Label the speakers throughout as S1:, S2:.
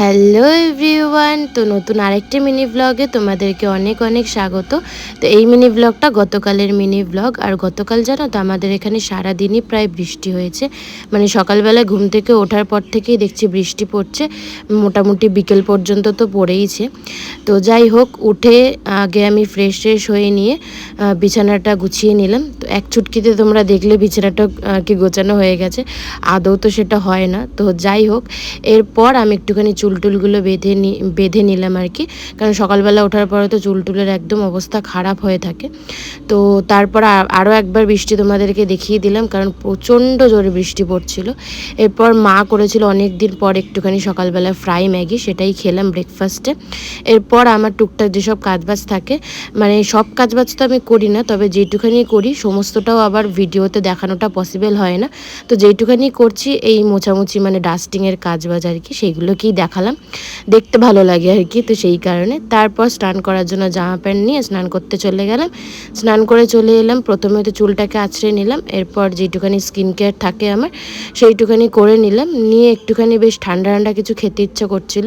S1: Hello everyone, তো নতুন আরেকটি মিনি ব্লগে তোমাদেরকে অনেক অনেক স্বাগত। তো এই মিনি ব্লগটা গতকালের মিনি ব্লগ আর গতকাল জানো তো আমাদের এখানে সারাদিনই প্রায় বৃষ্টি হয়েছে। মানে সকালবেলা ঘুম থেকে ওঠার পর থেকেই দেখছি বৃষ্টি পড়ছে, মোটামুটি বিকেল পর্যন্ত তো পড়েইছে। তো যাই হোক, উঠে আগে আমি ফ্রেশ ফ্রেশ হয়ে নিয়ে বিছানাটা গুছিয়ে নিলাম। তো এক চুটকিতে তোমরা দেখলে বিছানাটা আর কি গোছানো হয়ে গেছে। আদৌ তো সেটা হয় না। তো যাই হোক, এরপর আমি একটুখানি চুল টুলগুলো বেঁধে নি, বেঁধে নিলাম আর কি। কারণ সকালবেলা ওঠার পরে তো চুল টুলের একদম অবস্থা খারাপ হয়ে থাকে। তো তারপর আরও একবার বৃষ্টি তোমাদেরকে দেখিয়ে দিলাম, কারণ প্রচণ্ড জোরে বৃষ্টি পড়ছিল। এরপর মা করেছিল অনেক দিন পর একটুখানি সকালবেলা ফ্রাই ম্যাগি, সেটাই খেলাম ব্রেকফাস্টে এরপর আমার টুকটাক যেসব কাজবাজ থাকে মানে সব কাজবাজ তো আমি করি না, তবে যেটুখানি করি, সমস্তটাও আবার ভিডিওতে দেখানোটা পসিবল হয় না। তো যেটুখানি করছি, এই মোছামুছি মানে ডাস্টিংয়ের কাজবাজ আর কি সেইগুলোকেই দেখালাম দেখতে ভালো লাগে আর কি, তো সেই কারণে। তারপর স্নান করার জন্য জামা প্যান্ট নিয়ে স্নান করতে চলে গেলাম। স্নান করে চলে এলাম, প্রথমে তো চুলটাকে আছড়ে নিলাম, এরপর যেটুখানি স্কিন কেয়ার থাকে আমার, সেইটুখানি করে নিলাম। নিয়ে একটুখানি বেশ ঠান্ডা ঠান্ডা কিছু খেতে ইচ্ছা করছিল।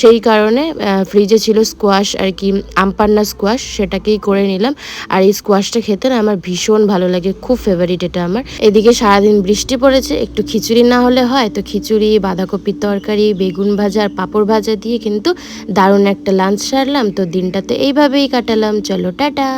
S1: সেই কারণে ফ্রিজে ছিল স্কোয়াশ আর কি, আমপান্না স্কোয়াশ সেটাকেই করে নিলাম। আর এই স্কোয়াশটা খেতে না আমার ভীষণ ভালো লাগে, খুব ফেভারিট এটা আমার। এদিকে সারাদিন বৃষ্টি পড়েছে, একটু খিচুড়ি না হলে হয়, তো খিচুড়ি, বাঁধাকপির তরকারি, বেগুন ভাজা আর পাঁপড় ভাজা দিয়ে কিন্তু দারুণ একটা লাঞ্চ সারলাম। তো দিনটা তো এইভাবেই কাটালাম। চলো, টাটা।